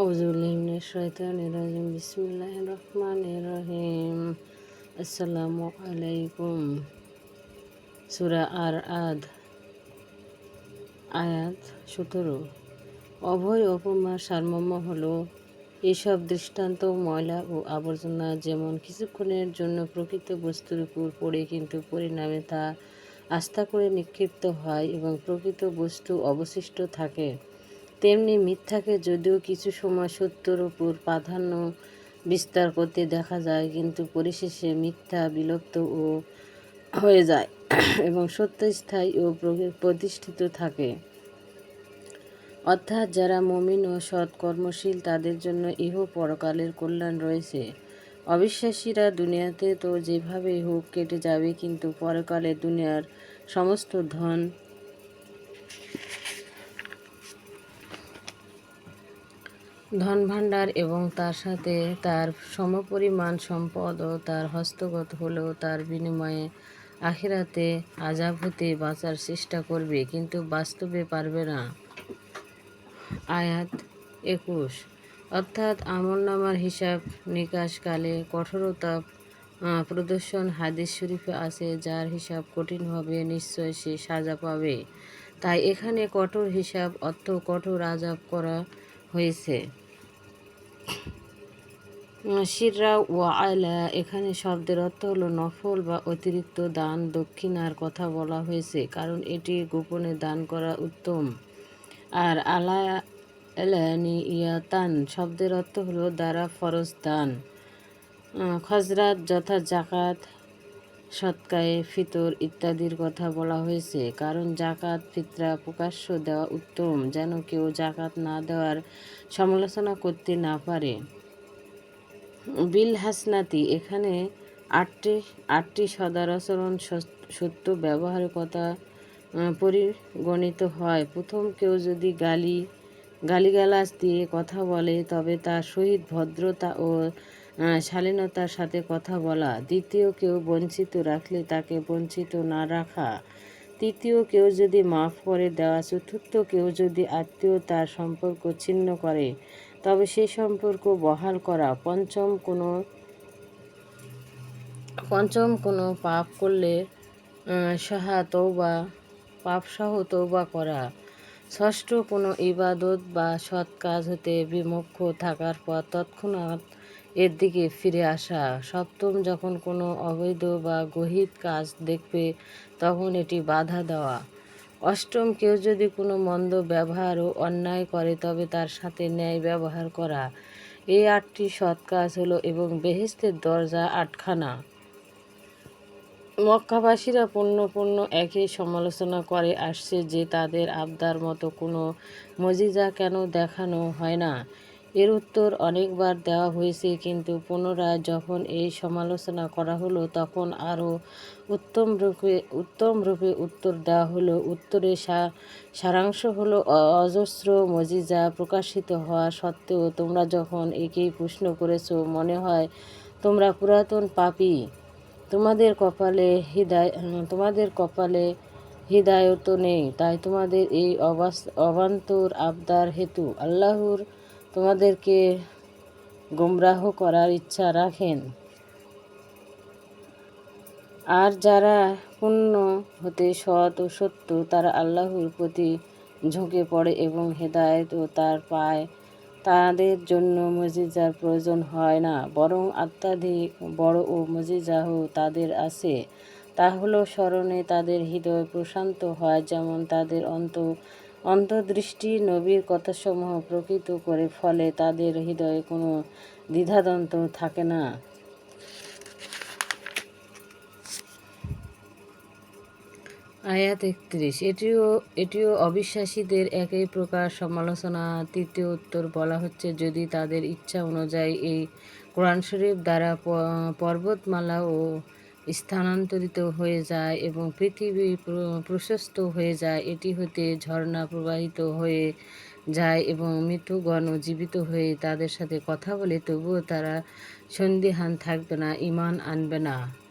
আউজুবিল্লাহিমিনাশ শাইতানির রাজিম। বিসমিল্লাহির রহমানির রহিম। আসসালামু আলাইকুম। সূরা আর আদ আয়াত সতেরো। অভয় উপমার সারমর্ম হল, এসব দৃষ্টান্ত, ময়লা ও আবর্জনা যেমন কিছুক্ষণের জন্য প্রকৃত বস্তুর উপর পড়ে কিন্তু পরিণামে তা আস্থা করে নিক্ষিপ্ত হয় এবং প্রকৃত বস্তু অবশিষ্ট থাকে। তেমনি মিথ্যাকে যদিও কিছু সময় সত্যর উপর প্রাধান্য বিস্তার করতে দেখা যায়, কিন্তু পরিশেষে মিথ্যা বিলুপ্ত ও হয়ে যায় এবং সত্য স্থায়ী ও প্রতিষ্ঠিত থাকে। অর্থাৎ যারা মমিন ও সৎ কর্মশীল তাদের জন্য ইহ পরকালের কল্যাণ রয়েছে। অবিশ্বাসীরা দুনিয়াতে তো যেভাবেই হোক কেটে যাবে, কিন্তু পরকালে দুনিয়ার সমস্ত ধন ধনভাণ্ডার এবং তার সাথে তার সমপরিমাণ সম্পদ ও তার হস্তগত হলেও তার বিনিময়ে আখিরাতে আজাব হতে বাঁচার চেষ্টা করবে, কিন্তু বাস্তবে পারবে না। আয়াত একুশ। অর্থাৎ আমলনামার হিসাব নিকাশকালে কঠোরতা প্রদর্শন হাদিস শরীফে আছে, যার হিসাব কঠিন হবে নিশ্চয় সে সাজা পাবে। তাই এখানে কঠোর হিসাব অর্থ কঠোর আজাব করা হয়েছে। শিররা ও আয়লা এখানে শব্দের অর্থ হলো নফল বা অতিরিক্ত দান দক্ষিণার কথা বলা হয়েছে, কারণ এটি গোপনে দান করা উত্তম। আর আলা ইয়াতান শব্দের অর্থ হলো দ্বারা ফরজ দান। খজরাত যথা জাকাত সৎকায়ে, ফিতর ইত্যাদির কথা বলা হয়েছে, কারণ জাকাত ফিতরা প্রকাশ্য দেওয়া উত্তম, যেন কেউ জাকাত না দেওয়ার সমালোচনা করতে না পারে। বিল হাসনাতি এখানে আটটি আটটি সদাচরণ সত্য ব্যবহারের কথা পরিগণিত হয়। প্রথম কেউ যদি গালি, গালিগালাজ দিয়ে কথা বলে, তবে তার সহিত ভদ্রতা ও শালীনতার সাথে কথা বলা। দ্বিতীয় কেউ বঞ্চিত রাখলে তাকে বঞ্চিত না রাখা। তৃতীয় কেউ যদি মাফ করে দেওয়া। চতুর্থ কেউ যদি আত্মীয়তার সম্পর্ক ছিন্ন করে। তবে সেই সম্পর্ক বহাল করা পঞ্চম কোনো পঞ্চম কোনো পাপ করলে সাহা তৌবা পাপসহ তৌবা করা। ষষ্ঠ কোনো ইবাদত বা সৎ কাজ হতে বিমুখ থাকার পর তৎক্ষণাৎ এর দিকে ফিরে আসা। সপ্তম যখন কোনো অবৈধ বা গহিত কাজ দেখবে, তখন এটি বাধা দেওয়া। অষ্টম কেউ যদি কোনো মন্দ ব্যবহার ও অন্যায় করে, তবে তার সাথে ন্যায় ব্যবহার করা। এই আটটি সৎ কাজ হলো এবং বেহেস্তের দরজা আটখানা। মক্কাবাসীরা পূর্ণ পূর্ণ একই সমালোচনা করে আসছে যে তাদের আবদার মতো কোনো মজিজা কেন দেখানো হয় না। এর উত্তর অনেকবার দেওয়া হয়েছে, কিন্তু পুনরায় যখন এই সমালোচনা করা হলো, তখন আরও উত্তম রূপে উত্তম রূপে উত্তর দেওয়া হলো। উত্তরে সারাংশ হলো অজস্র মজিজা প্রকাশিত হওয়া সত্ত্বেও তোমরা যখন একেই প্রশ্ন করেছ, মনে হয় তোমরা পুরাতন পাপি। তোমাদের কপালে হৃদয়, তোমাদের কপালে হৃদায়ত নেই, তাই তোমাদের এই অবাস, অবান্তর আবদার হেতু আল্লাহর তোমাদেরকে গুমরাহ করার ইচ্ছা রাখেন। আর যারা পূর্ণ হতে সৎ ও সত্য, তারা আল্লাহর প্রতি ঝুঁকে পড়ে এবং হেদায়ত ও তার পায়, তাদের জন্য মজিজার প্রয়োজন হয় না। বরং অত্যাধিক বড় ও মজিজাহ তাদের আছে। তা হলো স্মরণে তাদের হৃদয় প্রশান্ত হয়, যেমন তাদের অন্ত অন্তর্দৃষ্টি নবীর কথাসমূহ প্রকৃত করে ফলে তাদের হৃদয়ে কোনো দ্বিধাদ্বন্দ্ব থাকে না। আয়াত একত্রিশ, এটিও এটিও অবিশ্বাসীদের একই প্রকার সমালোচনা। তৃতীয় উত্তর বলা হচ্ছে, যদি তাদের ইচ্ছা অনুযায়ী এই কোরআন শরীফ দ্বারা পর্বতমালা ও স্থানান্তরিত হয়ে যায় এবং পৃথিবী প্রশস্ত হয়ে যায়। এটি হতে ঝর্ণা প্রবাহিত হয়ে যায় এবং মৃত্যুগণ জীবিত হয়ে তাদের সাথে কথা বলে তবুও তারা সন্দিহান থাকবে না ইমান আনবে না।